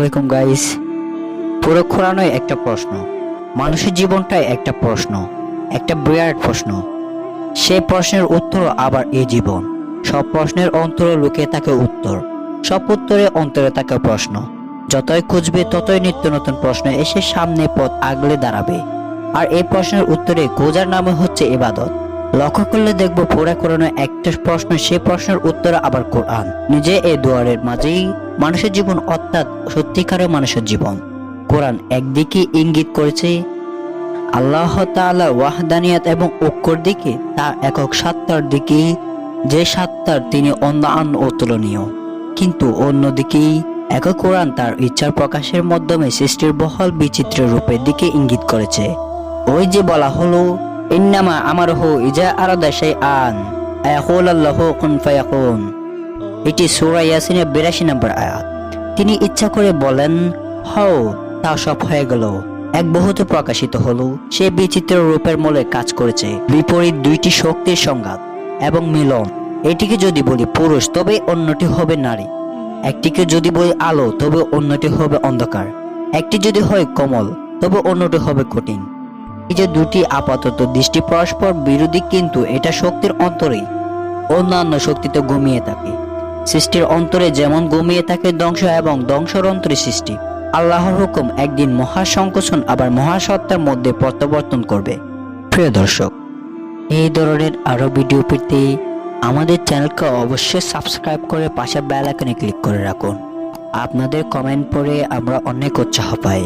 আলাইকুম গাইস পুরো কোরআনই একটা প্রশ্ন, মানুষের জীবনটাই একটা প্রশ্ন, একটা বিরাট প্রশ্ন। সেই প্রশ্নের উত্তর আবার এই জীবন। সব প্রশ্নের অন্তরে লুকিয়ে থাকে উত্তর, সব উত্তরে অন্তরে থাকে প্রশ্ন। যতই খুঁজবে, ততই নিত্য নতুন প্রশ্ন এসে সামনে পথ আগলে দাঁড়াবে। আর এই প্রশ্নের উত্তরে গোজার নামে হচ্ছে ইবাদত। লক্ষ্য করলে দেখব পুরা কোরআনে একটা প্রশ্ন, সে প্রশ্নের উত্তর আবার কোরআন। নিজে এই দুয়ারের মাঝেই মানুষের জীবন, অর্থাৎ সত্যিকারের মানুষের জীবন। কোরআন একদিকে ইঙ্গিত করেছে, আল্লাহ তাআলা ওয়াহদানিয়াত এবং ঐক্যর দিকে, তার একক সত্তার দিকে, যে সত্তার তিনি অন্য অন্যান্য অতুলনীয় কিন্তু অন্যদিকেই একক কোরআন তার ইচ্ছার প্রকাশের মাধ্যমে সৃষ্টির বহল বিচিত্র রূপের দিকে ইঙ্গিত করেছে। ওই যে বলা হলো ইন্নামা আমার হো ইজা আরাদা সেই আন আয়াকুল আল্লাহ কুন ফায়াকুন। এটি সূরা ইয়াসিনের বিরাশি নম্বর আয়াত। তিনি ইচ্ছা করে বলেন, হও, তা সব হয়ে গেল। এক বহুতে প্রকাশিত হলো। সে বিচিত্র রূপের মূলে কাজ করেছে। বিপরীত দুইটি শক্তির সংঘাত এবং মিলন। এটিকে যদি বলি পুরুষ, তবে অন্যটি হবে নারী। একটিকে যদি বলি আলো, তবে অন্যটি হবে অন্ধকার। একটি যদি হয় কমল, তবে অন্যটি হবে কঠিন। যে দুটি আপাতত দৃষ্টি পরস্পর বিরোধী কিন্তু এটা শক্তির অন্তরেই অন্যান্য শক্তিতে ঘুমিয়ে থাকে। সৃষ্টির অন্তরে যেমন ঘুমিয়ে থাকে ধ্বংস এবং ধ্বংসর অন্তরে সৃষ্টি, আল্লাহর হুকুম একদিন মহাসংকোচন আবার মহাসত্তার মধ্যে প্রত্যাবর্তন করবে। প্রিয় দর্শক, এই ধরনের আরও ভিডিও পেতে আমাদের চ্যানেলকে অবশ্যই সাবস্ক্রাইব করে পাশে বেল আইকনে ক্লিক করে রাখুন। আপনাদের কমেন্ট পড়ে আমরা অনেক উৎসাহ পাই।